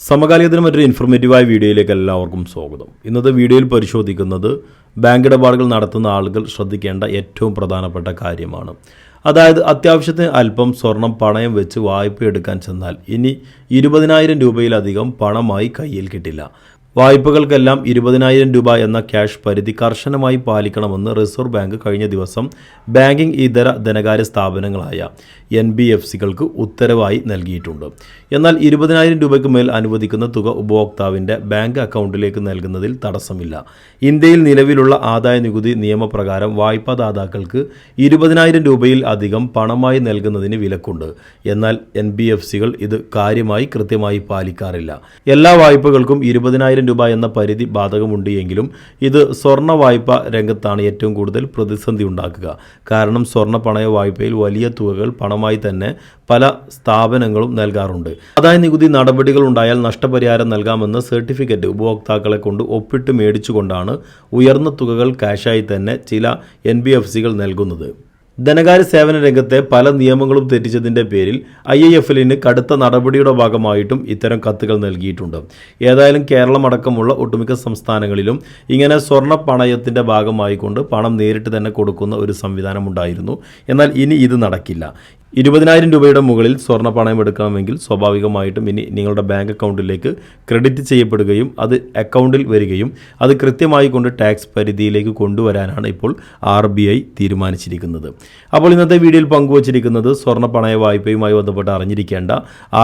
സമകാലികത്തിന് മറ്റൊരു ഇൻഫോർമേറ്റീവായ വീഡിയോയിലേക്ക് എല്ലാവർക്കും സ്വാഗതം. ഇന്നത്തെ വീഡിയോയിൽ പരിശോധിക്കുന്നത് ബാങ്ക് ഇടപാടുകൾ നടത്തുന്ന ആളുകൾ ശ്രദ്ധിക്കേണ്ട ഏറ്റവും പ്രധാനപ്പെട്ട കാര്യമാണ്. അതായത് അത്യാവശ്യത്തിന് അല്പം സ്വർണം പണയം വെച്ച് വായ്പ എടുക്കാൻ ചെന്നാൽ ഇനി ഇരുപതിനായിരം രൂപയിലധികം പണമായി കയ്യിൽ കിട്ടില്ല. വായ്പകൾക്കെല്ലാം ഇരുപതിനായിരം രൂപ എന്ന ക്യാഷ് പരിധി കർശനമായി പാലിക്കണമെന്ന് റിസർവ് ബാങ്ക് കഴിഞ്ഞ ദിവസം ബാങ്കിംഗ് ഇതര ധനകാര്യ സ്ഥാപനങ്ങളായ എൻ ബി എഫ് സികൾക്ക് ഉത്തരവായി നൽകിയിട്ടുണ്ട്. എന്നാൽ ഇരുപതിനായിരം രൂപയ്ക്ക് മേൽ അനുവദിക്കുന്ന തുക ഉപഭോക്താവിന്റെ ബാങ്ക് അക്കൗണ്ടിലേക്ക് നൽകുന്നതിൽ തടസ്സമില്ല. ഇന്ത്യയിൽ നിലവിലുള്ള ആദായ നികുതി നിയമപ്രകാരം വായ്പാദാതാക്കൾക്ക് ഇരുപതിനായിരം രൂപയിൽ അധികം പണമായി നൽകുന്നതിന് വിലക്കുണ്ട്. എന്നാൽ എൻ ബി എഫ് സികൾ ഇത് കാര്യമായി കൃത്യമായി പാലിക്കാറില്ല. എല്ലാ വായ്പകൾക്കും ഇരുപതിനായിരം രൂപ എന്ന പരിധി ബാധകമുണ്ട് എങ്കിലും ഇത് സ്വർണ വായ്പ രംഗത്താണ് ഏറ്റവും കൂടുതൽ പ്രതിസന്ധി ഉണ്ടാക്കുക. കാരണം സ്വർണ പണയ വായ്പയിൽ വലിയ തുകകൾ പണമായി തന്നെ പല സ്ഥാപനങ്ങളും നൽകാറുണ്ട്. ആദായ നികുതി നടപടികൾ ഉണ്ടായാൽ നഷ്ടപരിഹാരം നൽകാമെന്ന സർട്ടിഫിക്കറ്റ് ഉപഭോക്താക്കളെ കൊണ്ട് ഒപ്പിട്ട് മേടിച്ചുകൊണ്ടാണ് ഉയർന്ന തുകകൾ ക്യാഷായി തന്നെ ചില എൻ നൽകുന്നത്. ധനകാര്യ സേവന രംഗത്തെ പല നിയമങ്ങളും തെറ്റിച്ചതിന്റെ പേരിൽ ഐ ഐ എഫിലിന് കടുത്ത നടപടിയുടെ ഭാഗമായിട്ടും ഇത്തരം കത്തുകൾ നൽകിയിട്ടുണ്ട്. ഏതായാലും കേരളം അടക്കമുള്ള ഒട്ടുമിക്ക സംസ്ഥാനങ്ങളിലും ഇങ്ങനെ സ്വർണ പണയത്തിന്റെ ഭാഗമായിക്കൊണ്ട് പണം നേരിട്ട് തന്നെ കൊടുക്കുന്ന ഒരു സംവിധാനമുണ്ടായിരുന്നു എന്നാൽ ഇനി ഇത് നടക്കില്ല. ഇരുപതിനായിരം രൂപയുടെ മുകളിൽ സ്വർണ പണയം എടുക്കണമെങ്കിൽ സ്വാഭാവികമായിട്ടും ഇനി നിങ്ങളുടെ ബാങ്ക് അക്കൗണ്ടിലേക്ക് ക്രെഡിറ്റ് ചെയ്യപ്പെടുകയും അത് അക്കൗണ്ടിൽ വരികയും അത് കൃത്യമായി കൊണ്ട് ടാക്സ് പരിധിയിലേക്ക് കൊണ്ടുവരാനാണ് ഇപ്പോൾ ആർ ബി ഐ തീരുമാനിച്ചിരിക്കുന്നത്. അപ്പോൾ ഇന്നത്തെ വീഡിയോയിൽ പങ്കുവച്ചിരിക്കുന്നത് സ്വർണ പണയ വായ്പയുമായി ബന്ധപ്പെട്ട് അറിഞ്ഞിരിക്കേണ്ട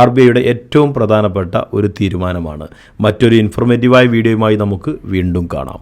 ആർ ബി ഐയുടെ ഏറ്റവും പ്രധാനപ്പെട്ട ഒരു തീരുമാനമാണ്. മറ്റൊരു ഇൻഫോർമേറ്റീവായ വീഡിയോയുമായി നമുക്ക് വീണ്ടും കാണാം.